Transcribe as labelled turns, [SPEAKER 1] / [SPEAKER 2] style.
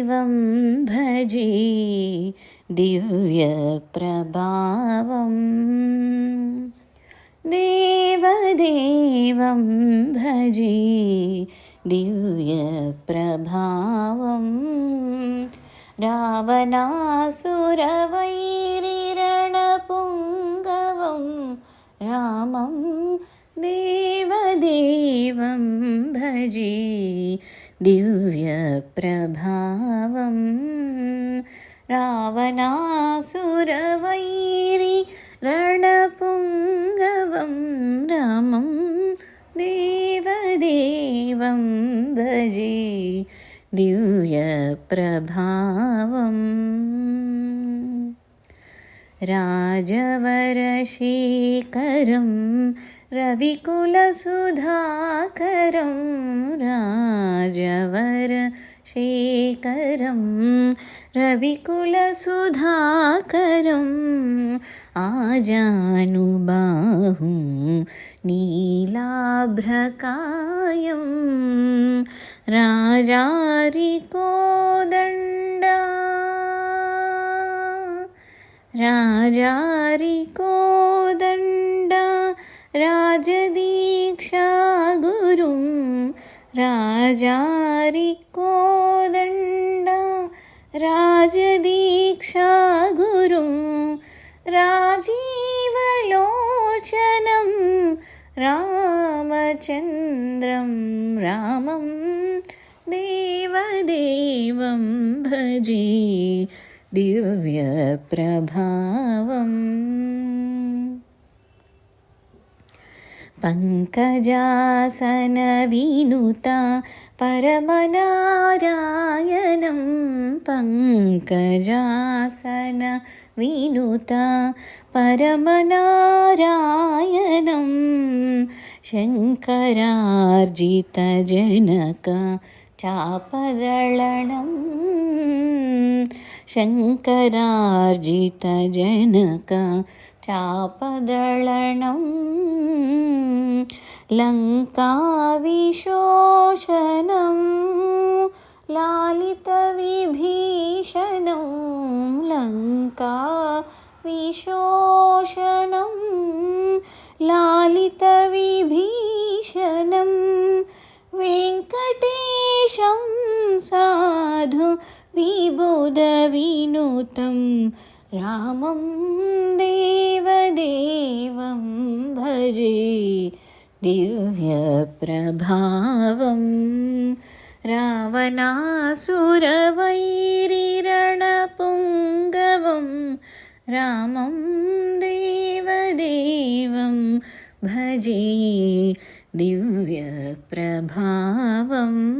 [SPEAKER 1] देवदेवं भजे दिव्यप्रभावम् देवदेवं भजे दिव्यप्रभावम् रावणासुरवैरिरणपुङ्गवं रामं देवदेवं भजे दिव्यप्रभावम् रावणासुरवैरि रणपुङ्गवं रामं देवदेवं भजे दिव्यप्रभावम् राजवरशेखरं रविकुलसुधाकरं राजवरशेखरं रविकुलसुधाकरम् आजानुबाहुं नीलाभ्रकायं राजारिकोदण्डा राजारिकोदण्डा राजदीक्षा गुरुं राजारिकोदण्डा राजदीक्षा गुरुं राजीवलोचनं रामचन्द्रं रामं देवदेवं भजे दिव्यप्रभावम् पङ्कजासनविनुता परमनारायणं पङ्कजासन विनुता परमनारायणं शङ्करार्जितजनक चापदळनं शङ्करार्जितजनक चापदळनं लङ्काविशोषनं लालितविभीषणं लङ्का विशोषनं लालितविभीषणं वेङ्कटेशं സാധു വിബുധ വിനൂതം രാമം ദേവദേവം ഭജേ ദിവ്യപ്രഭാവം. രാവണാസുരവൈരിരണപുങ്കവം. രാമം ദേവദേവം ഭജേ ദിവ്യപ്രഭാവം.